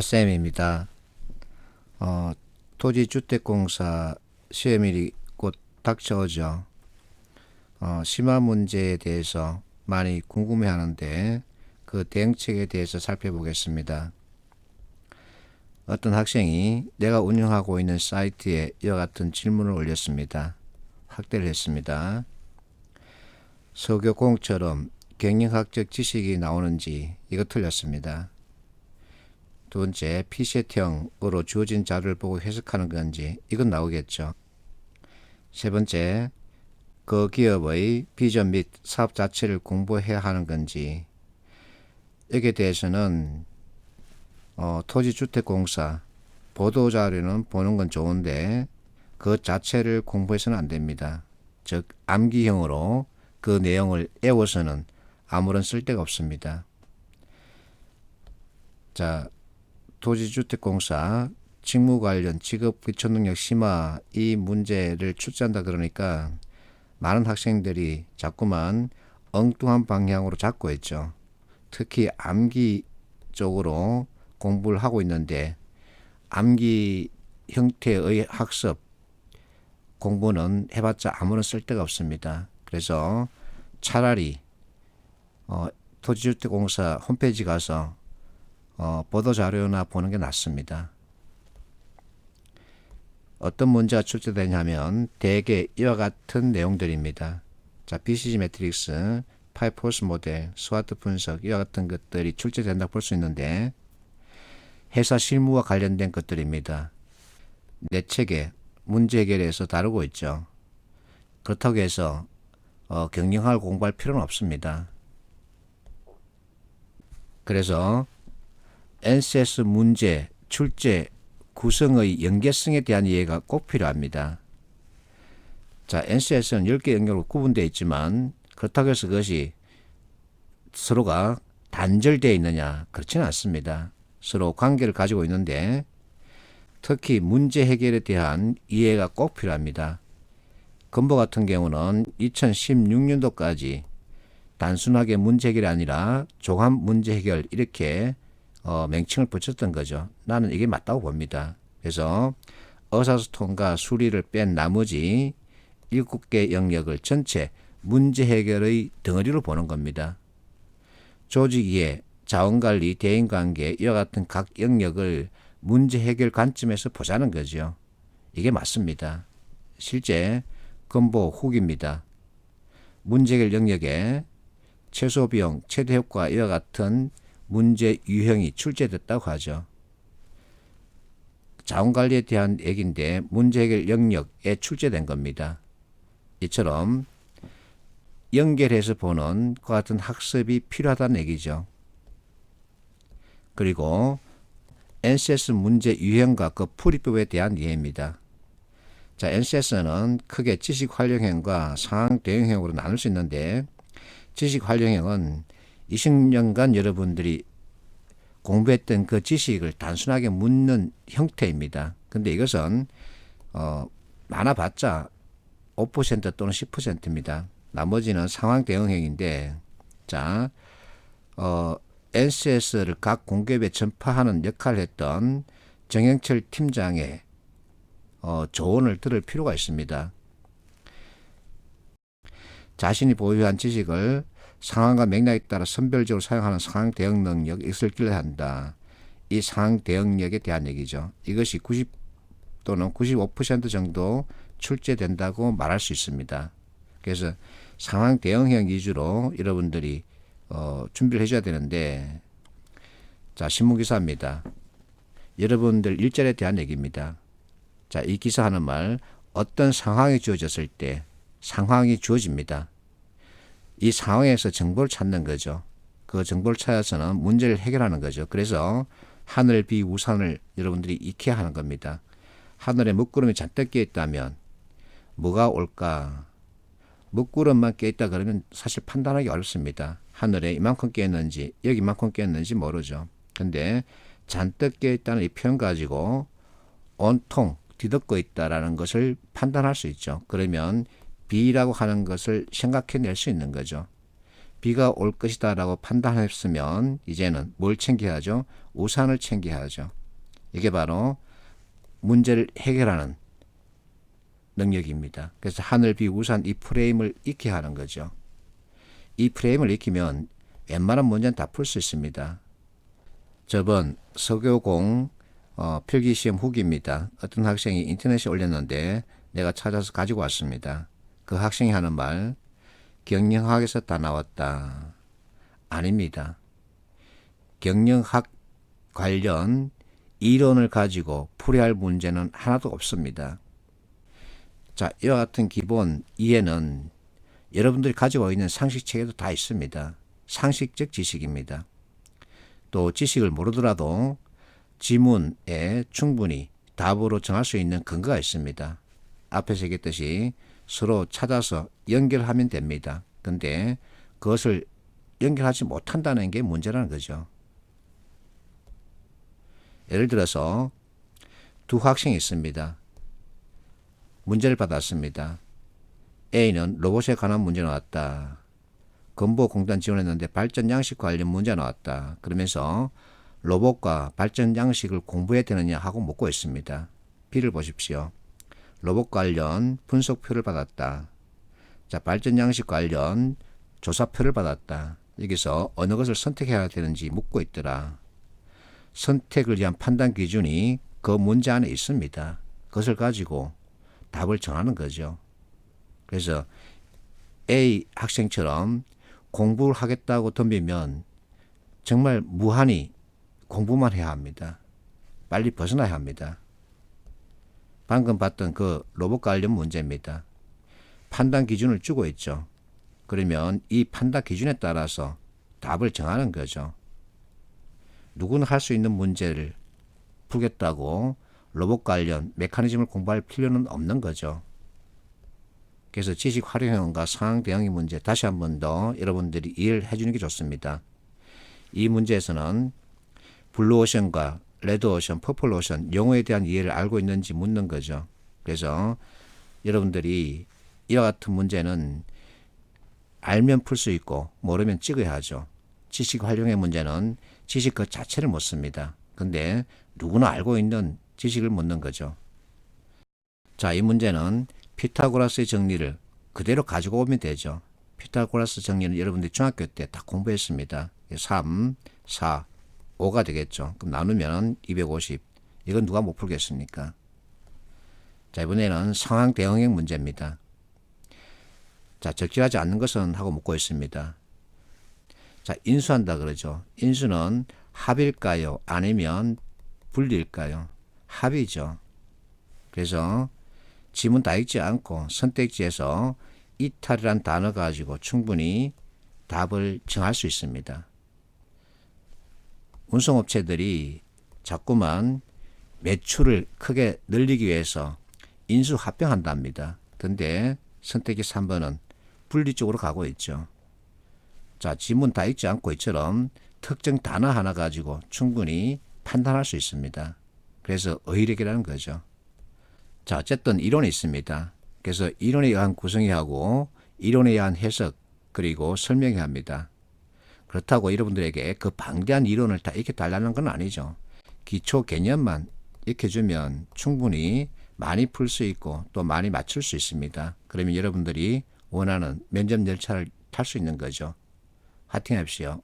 핫쌤입니다. 어, 토지주택공사 시험일이 곧 닥쳐오죠. 어, 심화 문제에 대해서 많이 궁금해하는데 그 대응책에 대해서 살펴보겠습니다. 어떤 학생이 내가 운영하고 있는 사이트에 이와 같은 질문을 올렸습니다. 확대를 했습니다. 서교공처럼 경영학적 지식이 나오는지 이거 틀렸습니다. 두 번째, 피셋형으로 주어진 자료를 보고 해석하는 건지 이건 나오겠죠. 세 번째, 그 기업의 비전 및 사업 자체를 공부해야 하는 건지 여기에 대해서는 어, 토지주택공사 보도자료는 보는 건 좋은데 그 자체를 공부해서는 안 됩니다. 즉 암기형으로 그 내용을 외워서는 아무런 쓸데가 없습니다. 자, 토지주택공사 직무 관련 직업 기초능력 심화 이 문제를 출제한다 그러니까 많은 학생들이 자꾸만 엉뚱한 방향으로 잡고 있죠. 특히 암기 쪽으로 공부를 하고 있는데 암기 형태의 학습 공부는 해봤자 아무런 쓸데가 없습니다. 그래서 차라리 어, 토지주택공사 홈페이지 가서 어, 보도 자료나 보는 게 낫습니다. 어떤 문제가 출제되냐면 대개 이와 같은 내용들입니다. 자, BCG 매트릭스, 파이포스 모델, 스와트 분석 이와 같은 것들이 출제된다 볼 수 있는데 회사 실무와 관련된 것들입니다. 내 책에 문제 해결에서 다루고 있죠. 그렇다고 해서 어, 경영학을 공부할 필요는 없습니다. 그래서 NCS 문제 출제 구성의 연계성에 대한 이해가 꼭 필요합니다. 자, NCS는 10개 영역으로 구분되어 있지만 그렇다고 해서 그것이 서로가 단절되어 있느냐 그렇지는 않습니다. 서로 관계를 가지고 있는데 특히 문제 해결에 대한 이해가 꼭 필요합니다. 건보 같은 경우는 2016년도까지 단순하게 문제 해결이 아니라 종합 문제 해결 이렇게 어, 맹칭을 붙였던 거죠. 나는 이게 맞다고 봅니다. 그래서 의사소통과 수리를 뺀 나머지 7개 영역을 전체 문제 해결의 덩어리로 보는 겁니다. 조직 이해, 자원관리, 대인관계 이와 같은 각 영역을 문제 해결 관점에서 보자는 거죠. 이게 맞습니다. 실제 건보 후기입니다. 문제 해결 영역에 최소 비용, 최대 효과 이와 같은 문제 유형이 출제됐다고 하죠. 자원관리에 대한 얘기인데 문제 해결 영역에 출제된 겁니다. 이처럼 연결해서 보는 그 같은 학습이 필요하다는 얘기죠. 그리고 NCS 문제 유형과 그 풀이법에 대한 이해입니다. 자, NCS는 크게 지식 활용형과 상황 대응형으로 나눌 수 있는데 지식 활용형은 20년간 여러분들이 공부했던 그 지식을 단순하게 묻는 형태입니다. 근데 이것은 어, 많아봤자 5% 또는 10%입니다. 나머지는 상황 대응형인데 자 어, NCS를 각 공기업에 전파하는 역할을 했던 정영철 팀장의 어, 조언을 들을 필요가 있습니다. 자신이 보유한 지식을 상황과 맥락에 따라 선별적으로 사용하는 상황 대응 능력, 이것을 길러야 한다. 이 상황 대응력에 대한 얘기죠. 이것이 90 또는 95% 정도 출제된다고 말할 수 있습니다. 그래서 상황 대응형 위주로 여러분들이 어, 준비를 해줘야 되는데 자 신문 기사입니다. 여러분들 일자리에 대한 얘기입니다. 자이 기사 하는 말 어떤 상황이 주어졌을 때 상황이 주어집니다. 이 상황에서 정보를 찾는 거죠. 그 정보를 찾아서는 문제를 해결하는 거죠. 그래서 하늘, 비, 우산을 여러분들이 익혀야 하는 겁니다. 하늘에 먹구름이 잔뜩 끼어 있다면 뭐가 올까? 먹구름만 끼어 있다 그러면 사실 판단하기 어렵습니다. 하늘에 이만큼 끼어 있는지 여기 이만큼 끼어 있는지 모르죠. 근데 잔뜩 끼어 있다는 이 표현 가지고 온통 뒤덮고 있다라는 것을 판단할 수 있죠. 그러면 비라고 하는 것을 생각해낼 수 있는 거죠. 비가 올 것이다 라고 판단했으면 이제는 뭘 챙겨야죠? 우산을 챙겨야죠. 이게 바로 문제를 해결하는 능력입니다. 그래서 하늘, 비, 우산 이 프레임을 익혀야 하는 거죠. 이 프레임을 익히면 웬만한 문제는 다 풀 수 있습니다. 저번 서교공 어, 필기시험 후기입니다. 어떤 학생이 인터넷에 올렸는데 내가 찾아서 가지고 왔습니다. 그 학생이 하는 말 경영학에서 다 나왔다. 아닙니다. 경영학 관련 이론을 가지고 풀어야 할 문제는 하나도 없습니다. 자, 이와 같은 기본 이해는 여러분들이 가지고 있는 상식 체계도 다 있습니다. 상식적 지식입니다. 또 지식을 모르더라도 지문에 충분히 답으로 정할 수 있는 근거가 있습니다. 앞에서 얘기했듯이 서로 찾아서 연결하면 됩니다. 근데 그것을 연결하지 못한다는 게 문제라는 거죠. 예를 들어서 두 학생이 있습니다. 문제를 받았습니다. A는 로봇에 관한 문제 나왔다. 건보 공단 지원했는데 발전 양식 관련 문제 나왔다. 그러면서 로봇과 발전 양식을 공부해야 되느냐 하고 묻고 있습니다. B를 보십시오. 로봇 관련 분석표를 받았다. 자, 발전 양식 관련 조사표를 받았다. 여기서 어느 것을 선택해야 되는지 묻고 있더라. 선택을 위한 판단 기준이 그 문제 안에 있습니다. 그것을 가지고 답을 정하는 거죠. 그래서 A 학생처럼 공부를 하겠다고 덤비면 정말 무한히 공부만 해야 합니다. 빨리 벗어나야 합니다. 방금 봤던 그 로봇 관련 문제입니다. 판단 기준을 주고 있죠. 그러면 이 판단 기준에 따라서 답을 정하는 거죠. 누구는 할수 있는 문제를 풀겠다고 로봇 관련 메커니즘을 공부할 필요는 없는 거죠. 그래서 지식 활용형과 상황 대응의 문제 다시 한 번 더 여러분들이 이해를 해주는 게 좋습니다. 이 문제에서는 블루오션과 레드 오션, 퍼플 오션 용어에 대한 이해를 알고 있는지 묻는 거죠. 그래서 여러분들이 이와 같은 문제는 알면 풀 수 있고 모르면 찍어야 하죠. 지식 활용의 문제는 지식 그 자체를 묻습니다. 근데 누구나 알고 있는 지식을 묻는 거죠. 자, 이 문제는 피타고라스의 정리를 그대로 가지고 오면 되죠. 피타고라스 정리는 여러분들이 중학교 때 다 공부했습니다. 3, 4, 5가 되겠죠. 그럼 나누면 250. 이건 누가 못 풀겠습니까? 자, 이번에는 상황 대응형 문제입니다. 자, 적절하지 않는 것은 하고 묻고 있습니다. 자, 인수한다 그러죠. 인수는 합일까요? 아니면 분리일까요? 합이죠. 그래서 지문 다 읽지 않고 선택지에서 이탈이란 단어 가지고 충분히 답을 정할 수 있습니다. 운송업체들이 자꾸만 매출을 크게 늘리기 위해서 인수 합병한답니다. 근데 선택지 3번은 분리 쪽으로 가고 있죠. 자, 지문 다 읽지 않고 이처럼 특정 단어 하나 가지고 충분히 판단할 수 있습니다. 그래서 의력이라는 거죠. 자, 어쨌든 이론이 있습니다. 그래서 이론에 의한 구성이하고 이론에 의한 해석 그리고 설명이 합니다. 그렇다고 여러분들에게 그 방대한 이론을 다 익혀 달라는 건 아니죠. 기초 개념만 익혀주면 충분히 많이 풀 수 있고 또 많이 맞출 수 있습니다. 그러면 여러분들이 원하는 면접 열차를 탈 수 있는 거죠. 화팅합시오.